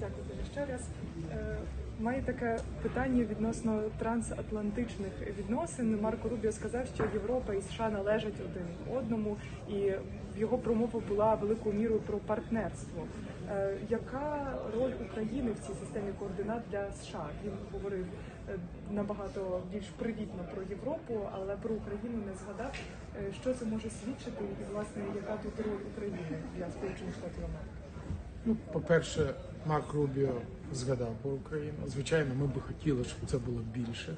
Дякую тобі ще раз. Е, Маю таке питання відносно трансатлантичних відносин. Марко Рубіо сказав, що Європа і США належать один одному, і його промова була великою мірою про партнерство. Е, Яка роль України в цій системі координат для США? Він говорив е, набагато більш привітно про Європу, але про Україну не згадав. Що це може свідчити, і власне яка тут роль України для Сполучених Штатів Америки? Ну, по-перше, Марк Рубіо згадав про Україну. Звичайно, ми би хотіли, щоб це було більше,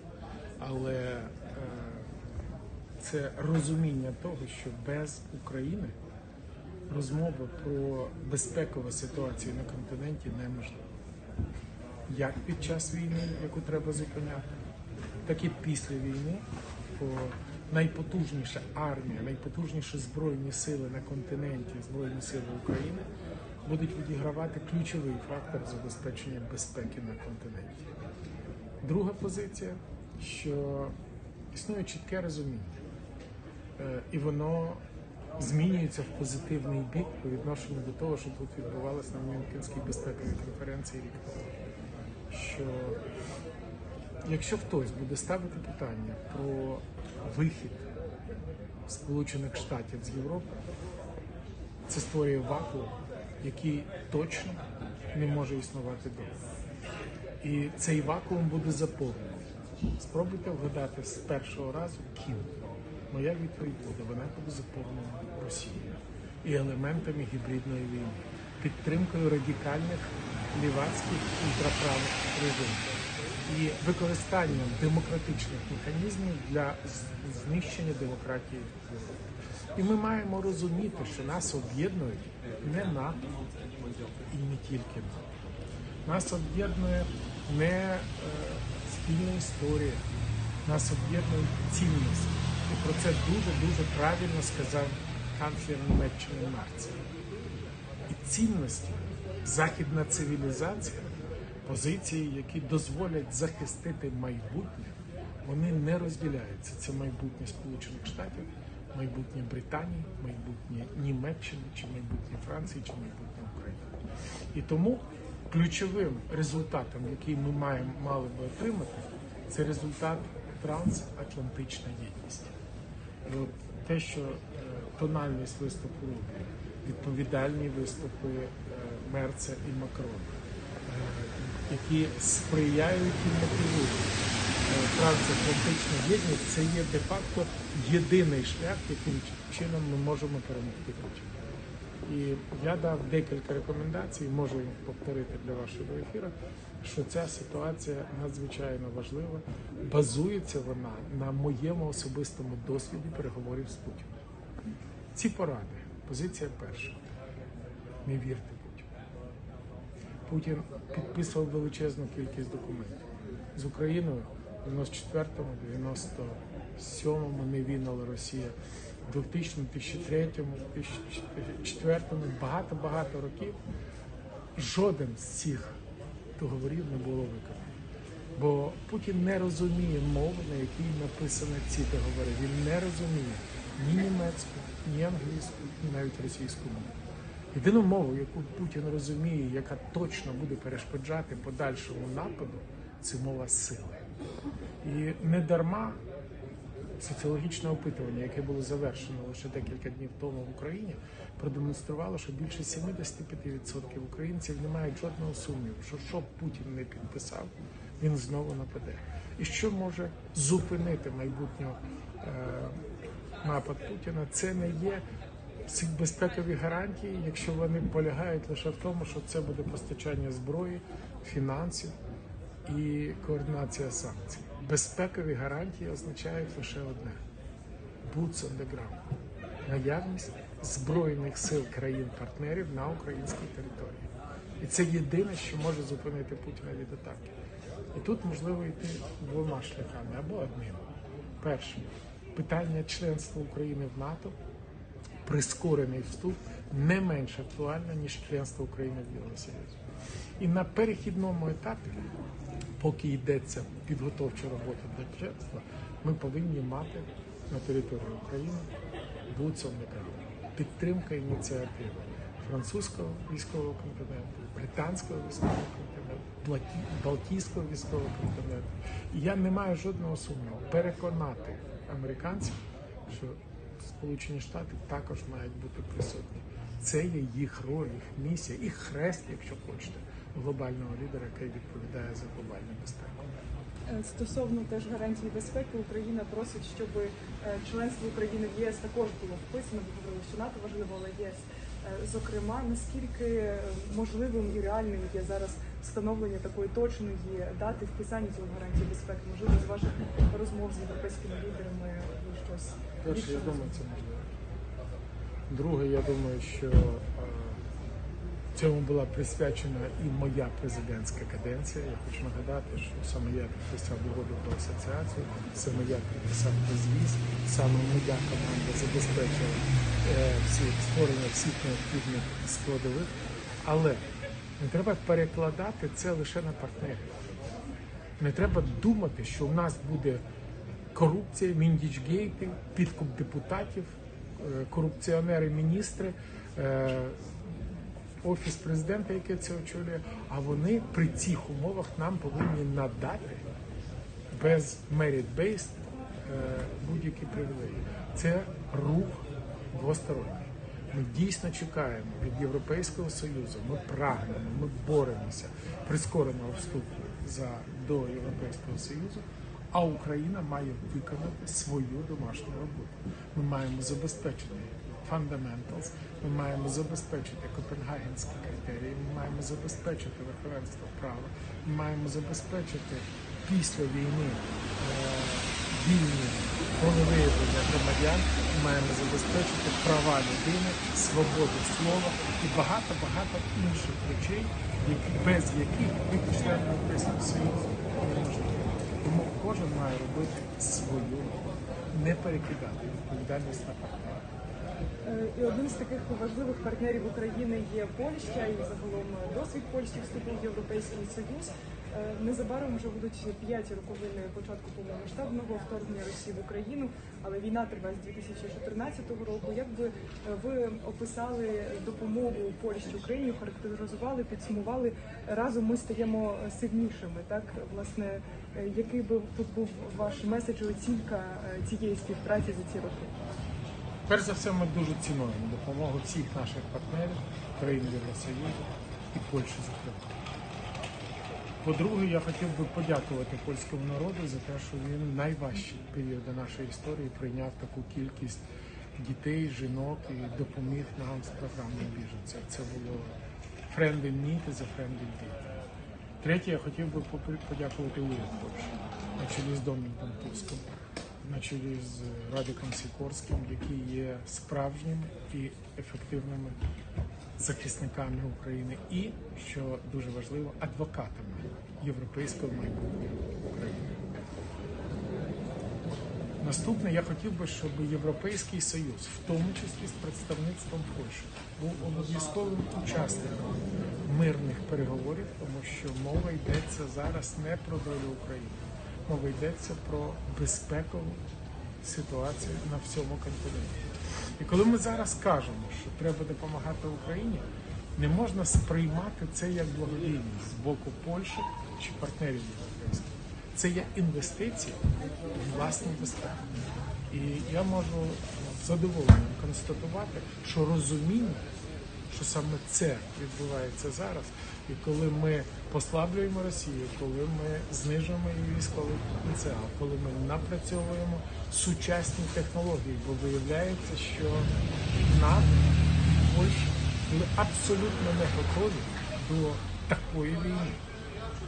але е, це розуміння того, що без України розмова про безпекову ситуацію на континенті неможлива. Як під час війни, яку треба зупиняти, так і після війни, бо найпотужніша армія, найпотужніші збройні сили на континенті, збройні сили України будуть відігравати ключовий фактор забезпечення безпеки на континенті. Друга позиція, що існує чітке розуміння, Е, і воно змінюється в позитивний бік по відношенню до того, що тут відбувалося на Мюнхенській безпековій конференції рік тому. Що якщо хтось буде ставити питання про вихід Сполучених Штатів з Європи, це створює вакуум, який точно не може існувати довго. І цей вакуум буде заповнений. Спробуйте вгадати з першого разу, ким. Моя відповідь буде, вона буде заповнена Росією і елементами гібридної війни, підтримкою радикальних лівацьких ультраправих режимів і використанням демократичних механізмів для знищення демократії. І ми маємо розуміти, що нас об'єднують не НАТО і не тільки НАТО. Нас об'єднує не е, спільна історія, нас об'єднують цінності. І про це дуже-дуже правильно сказав канцлер Німеччини Марц. І цінності, західна цивілізація, позиції, які дозволять захистити майбутнє, вони не розділяються. Це майбутнє Сполучених Штатів, майбутнє Британії, майбутнє Німеччини, чи майбутнє Франції, чи майбутнє України. І тому ключовим результатом, який ми маємо мали би отримати, це результат трансатлантична єдність. І от те, що е, тональність виступу Рубі, відповідальні виступи е, Мерца і Макрона, які сприяють і мотивують е, трансатлантичну єдність, це є де-факто єдиний шлях, яким чином ми можемо перемогти Путіна. І я дав декілька рекомендацій, можу їх повторити для вашого ефіру, що ця ситуація надзвичайно важлива. Базується вона на моєму особистому досвіді переговорів з Путіним. Ці поради. Позиція перша. Не вірте. Путін підписував величезну кількість документів. З Україною в 94-му, 97-му не війнала Росія. В 2000, 2003, 2004 багато-багато років жоден з цих договорів не було виконано. Бо Путін не розуміє мови, на якій написані ці договори. Він не розуміє ні німецьку, ні англійську, ні навіть російську мову. Єдину мову, яку Путін розуміє, яка точно буде перешкоджати подальшому нападу, це мова сили. І не дарма соціологічне опитування, яке було завершено лише декілька днів тому в Україні, продемонструвало, що більше 75% українців не мають жодного сумніву, що що б Путін не підписав, він знову нападе. І що може зупинити майбутнього е, напад Путіна? Це не є ці безпекові гарантії, якщо вони полягають лише в тому, що це буде постачання зброї, фінансів і координація санкцій. Безпекові гарантії означають лише одне: boots on the ground. наявність збройних сил країн-партнерів на українській території. І це єдине, що може зупинити Путіна від атаки. І тут можливо йти двома шляхами або одним. Перше питання членства України в НАТО прискорений вступ не менш актуальне, ніж членство України в Євросоюзі. І на перехідному етапі, поки йдеться підготовча робота для членства, ми повинні мати на території України ground. підтримка ініціативи французького військового континенту, британського військового континенту, Балтійського військового континенту. І я не маю жодного сумніву переконати американців, що Сполучені Штати також мають бути присутні. Це є їх роль, їх місія, їх хрест, якщо хочете, глобального лідера, який відповідає за глобальну безпеку. Е, Стосовно теж гарантії безпеки, Україна просить, щоб е, членство України в єС також було вписано. Ви говорили, що НАТО важливо, але єС. Е, Зокрема, наскільки можливим і реальним є зараз встановлення такої точної дати вписання цього гарантії безпеки? Можливо, з ваших розмов з європейськими лідерами ви щось Перше, я думаю, це можливо. Друге, я думаю, що е, цьому була присвячена і моя президентська каденція. Я хочу нагадати, що саме я підписав угоду про асоціацію, саме я підписав безвіз, саме моя команда забезпечила е, всі створення всіх необхідних складових. Але не треба перекладати це лише на партнерів. Не треба думати, що в нас буде корупція, міндічгейти, підкуп депутатів, е, корупціонери, міністри, е, офіс президента, який це очолює. А вони при цих умовах нам повинні надати без merit-based е, будь-які привілеї. Це рух двосторонній. Ми дійсно чекаємо від Європейського Союзу, ми прагнемо, ми боремося прискореного вступу за, до Європейського Союзу, а Україна має виконати свою домашню роботу. Ми маємо забезпечити fundamentals, ми маємо забезпечити копенгагенські критерії, ми маємо забезпечити верховенство права, ми маємо забезпечити після війни е, вільні волевиявлення громадян, маємо забезпечити права людини, свободу слова і багато-багато інших речей, без яких ви членом Європейського Союзу неможливо. Тому кожен має робити свою, не перекидати відповідальність на партнера. Е, І один з таких важливих партнерів України є Польща, і загалом досвід Польщі вступу в Європейський Союз. Е, Незабаром вже будуть п'яті роковини початку повномасштабного вторгнення Росії в Україну, але війна триває з 2014 року. Як би е, ви описали допомогу Польщі Україні, характеризували, підсумували разом ми стаємо сильнішими? Так, власне, який би тут був ваш меседж оцінка цієї співпраці за ці роки? Перш за все, ми дуже цінуємо допомогу всіх наших партнерів, країн Євросоюзу і Польщі, зокрема. По-друге, я хотів би подякувати польському народу за те, що він в найважчі періоди нашої історії прийняв таку кількість дітей, жінок і допоміг нам з програмою біженця. Це було friend in need a friend indeed. Третє, я хотів би подякувати уряд Польщі на чолі з Домініком Туском, на чолі з Радиком Сікорським, які є справжніми і ефективними захисниками України і, що дуже важливо, адвокатами європейського майбутнього України. Наступне я хотів би, щоб Європейський Союз, в тому числі з представництвом Польщі, був обов'язковим учасником мирних переговорів, тому що мова йдеться зараз не про долю України, мова йдеться про безпекову ситуацію на всьому континенті. І коли ми зараз кажемо, що треба допомагати Україні, не можна сприймати це як благодійність з боку Польщі чи партнерів європейських. Це є інвестиція в власну безпеку. І я можу задоволенням констатувати, що розуміння, що саме це відбувається зараз, і коли ми послаблюємо Росію, коли ми знижуємо її військовий потенціал, коли ми напрацьовуємо сучасні технології, бо виявляється, що НАТО, Польща були абсолютно не готові до такої війни.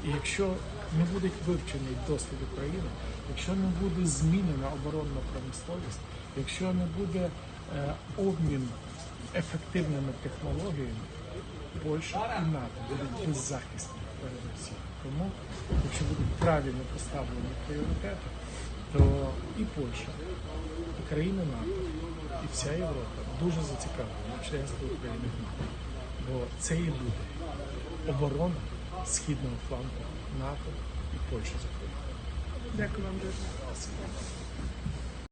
І якщо не буде вивчений досвід України, якщо не буде змінена оборонна промисловість, якщо не буде е, обмін ефективними технологіями, Польща і НАТО будуть беззахисні перед Росією. Тому, якщо будуть правильно поставлені пріоритети, то і Польща, і країни НАТО, і вся Європа дуже зацікавлені в членстві України в НАТО. Бо це і буде оборона східного флангу НАТО і Польщі, зокрема. Дякую вам дуже.